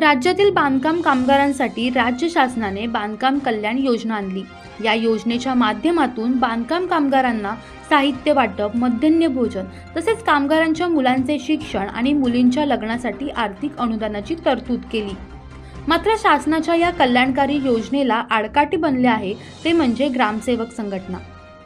राज्यातील बांधकाम कामगारांसाठी राज्य शासनाने बांधकाम कल्याण योजना आणली. या योजनेच्या माध्यमातून बांधकाम कामगारांना साहित्य वाटप मध्यान्ह भोजन तसेच कामगारांच्या मुलांचे शिक्षण आणि मुलींच्या लग्नासाठी आर्थिक अनुदानाची तरतूद केली. मात्र शासनाच्या या कल्याणकारी योजनेला आडकाठी बनले आहे ते म्हणजे ग्रामसेवक संघटना.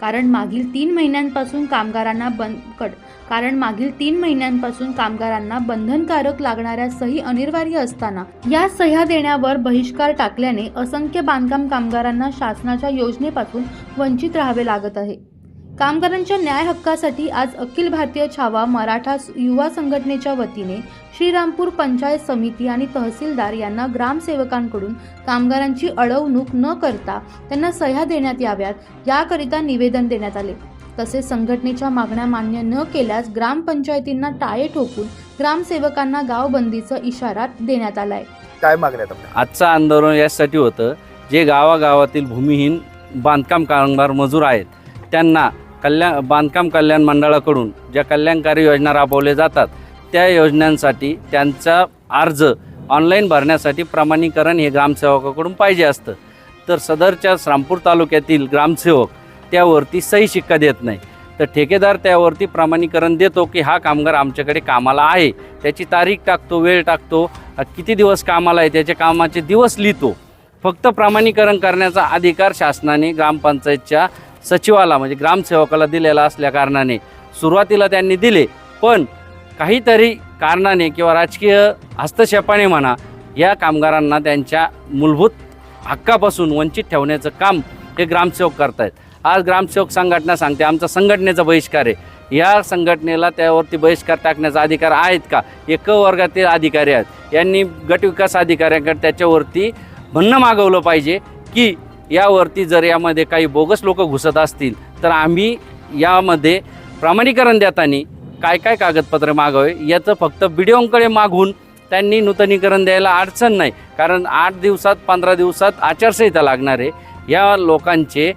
कारण मागील तीन महिन्यांपासून कामगारांना बंद कड कारण मागील तीन महिन्यांपासून कामगारांना बंधनकारक लागणाऱ्या सही अनिवार्य असताना या सह्या देण्यावर बहिष्कार टाकल्याने असंख्य बांधकाम कामगारांना शासनाच्या योजनेपासून वंचित राहावे लागत आहे. कामगारांच्या न्याय हक्कासाठी आज अखिल भारतीय छावा मराठा युवा संघटनेच्या वतीने श्रीरामपूर पंचायत समिती आणि तहसीलदार यांना ग्रामसेवकांकडून कामगारांची अडवणूक न करता त्यांना सह्या देण्यात याव्यात याकरिता निवेदन देण्यात आले. तसेच संघटनेच्या मागण्या मान्य न केल्यास ग्रामपंचायतींना टाळे ठोकून ग्रामसेवकांना गावबंदीचा इशारा देण्यात आलाय. काय मागण्यात आपल्या? आजचं आंदोलन यासाठी होतं जे गावागावातील भूमिहीन बांधकाम कामगार मजूर आहेत त्यांना कल्याण बांधकाम कल्याण मंडळाकडून ज्या कल्याणकारी योजना राबवल्या जातात त्या योजनांसाठी त्यांचा अर्ज ऑनलाईन भरण्यासाठी प्रमाणीकरण हे ग्रामसेवकाकडून पाहिजे असतं. तर सदरच्या श्रामपूर तालुक्यातील ग्रामसेवक त्यावरती सही शिक्का देत नाही. तर ठेकेदार त्यावरती प्रमाणीकरण देतो की हा कामगार आमच्याकडे कामाला आहे त्याची तारीख टाकतो वेळ टाकतो किती दिवस कामाला आहे त्याच्या कामाचे दिवस लिहितो. फक्त प्रमाणीकरण करण्याचा अधिकार शासनाने ग्रामपंचायतच्या सचिवाला म्हणजे ग्रामसेवकाला दिलेला असल्या कारणाने. सुरुवातीला त्यांनी दिले पण काहीतरी कारणाने किंवा राजकीय हस्तक्षेपाने म्हणा या कामगारांना त्यांच्या मूलभूत हक्कापासून वंचित ठेवण्याचं काम हे ग्रामसेवक करतायत. आज ग्रामसेवक संघटना सांगते आमचा संघटनेचा बहिष्कार आहे. या संघटनेला त्यावरती बहिष्कार टाकण्याचा अधिकार आहेत का? एक वर्गातील अधिकारी आहेत. यांनी गटविकास अधिकाऱ्यांकडे त्याच्यावरती म्हणणं मागवलं पाहिजे की यावरती जर यामध्ये काही बोगस लोक घुसत असतील तर आम्ही यामध्ये प्रमाणीकरण देताना काय काय कागदपत्र मागावे याचं फक्त बीडीओंकडे मागून त्यांनी नूतनीकरण द्यायला अडचण नाही. कारण आठ दिवसात पंधरा दिवसात आचारसंहिता लागणार आहे. या लोकांचे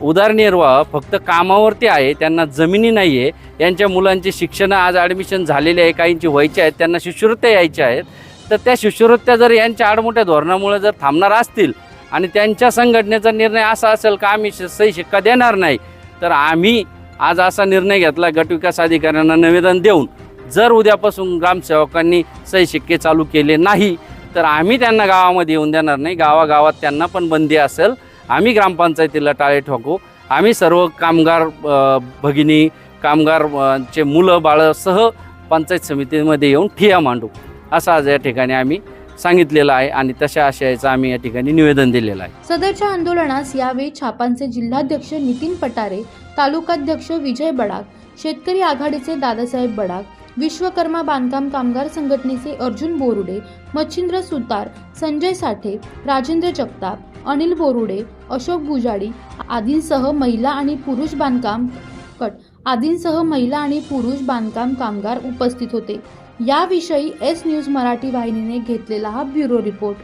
उदारनिर्वाह फक्त कामावरती आहे त्यांना जमिनी नाही आहे. यांच्या मुलांचे शिक्षण आज ॲडमिशन झालेले आहे काहींची व्हायचे आहेत त्यांना शिष्यवृत्त्या यायच्या आहेत. तर त्या शिष्यवृत्त्या जर यांच्या आडमोठ्या धोरणामुळे जर थांबणार असतील आणि त्यांच्या संघटनेचा निर्णय असा असेल का आम्ही श- सही शिक्का देणार नाही तर आम्ही आज असा निर्णय घेतला गटविकास अधिकाऱ्यांना निवेदन देऊन जर उद्यापासून ग्रामसेवकांनी सही शिक्के चालू केले नाही तर आम्ही त्यांना गावामध्ये येऊन देणार नाही. गावागावात त्यांना पण बंदी असेल. आम्ही ग्रामपंचायतीला टाळे ठोकू. आम्ही सर्व कामगार भगिनी कामगार चे मुलं बाळंसह पंचायत समितीमध्ये येऊन ठिया मांडू. असं आज या ठिकाणी आम्ही सांगितलेलं आहे आणि तशा आशयाचं आम्ही या ठिकाणी निवेदन दिलेलं आहे. सदरच्या आंदोलनास यावेळी छापांचे जिल्हाध्यक्ष नितीन पटारे तालुकाध्यक्ष विजय बडाग शेतकरी आघाडीचे दादासाहेब बडाग विश्वकर्मा बांधकाम कामगार संघटनेचे अर्जुन बोरुडे मच्छिंद्र सुतार संजय साठे राजेंद्र जगताप अनिल बोरुडे अशोक गुजाडी आदींसह महिला आणि पुरुष बांधकाम कट आदींसह महिला आणि पुरुष बांधकाम कामगार उपस्थित होते. याविषयी एस न्यूज मराठी वाहिनीने घेतलेला हा ब्युरो रिपोर्ट.